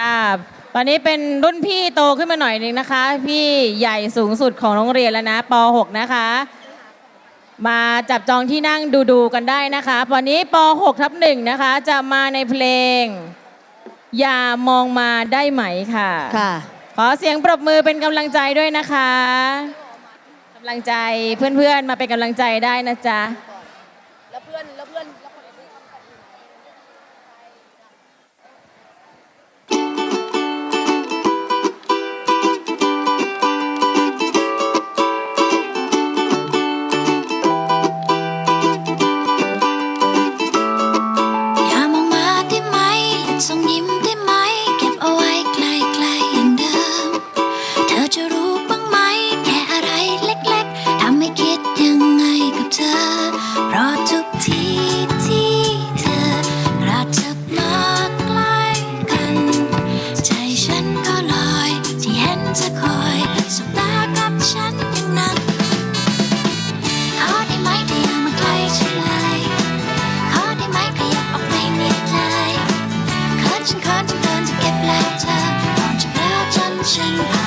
ค่ะ ตอนนี้เป็นรุ่นพี่โตขึ้นมาหน่อยนึงนะคะ พี่ใหญ่สูงสุดของโรงเรียนแล้วนะป .6 นะคะ มาจับจองที่นั่งดูๆกันได้นะคะ ตอนนี้ป .6 ทับหนึ่งนะคะ จะมาในเพลง อย่ามองมาได้ไหมค่ะ ค่ะ ขอเสียงปรบมือเป็นกำลังใจด้วยนะคะกำลังใจเพื่อนๆมาเป็นกำลังใจได้นะจ๊ะ ฉันก็ลอย ที่เห็นเธคอยสบตากับฉันย่งนั้นขอได้ไหมเธอย่มใกล้ฉันเลยขอได้ไหมขยับออกไปนิดเลยเคิฉันเคินนเกินจะเก็บแล้วเธอก่อนจะแล้วจนฉัน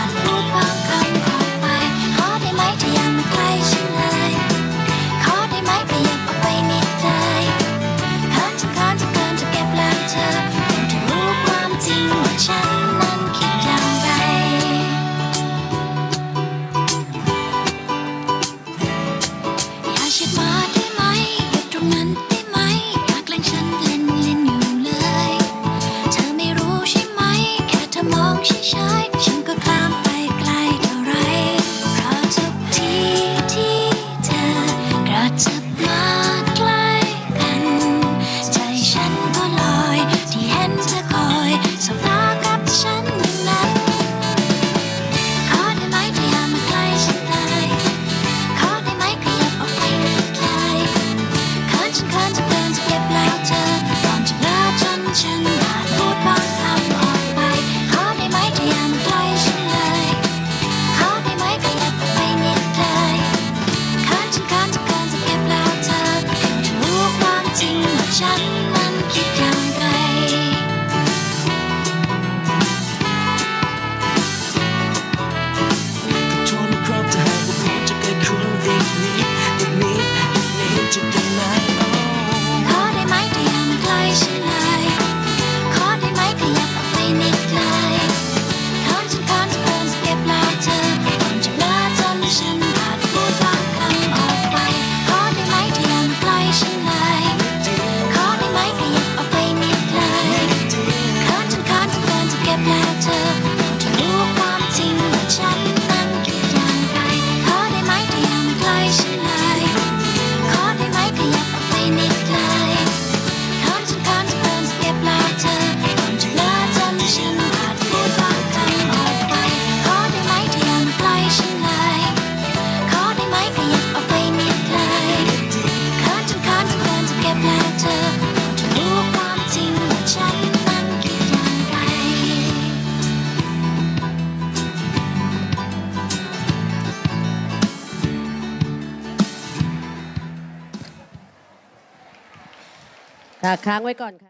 shot. matter ครั้างไว้ก่อนค่ะ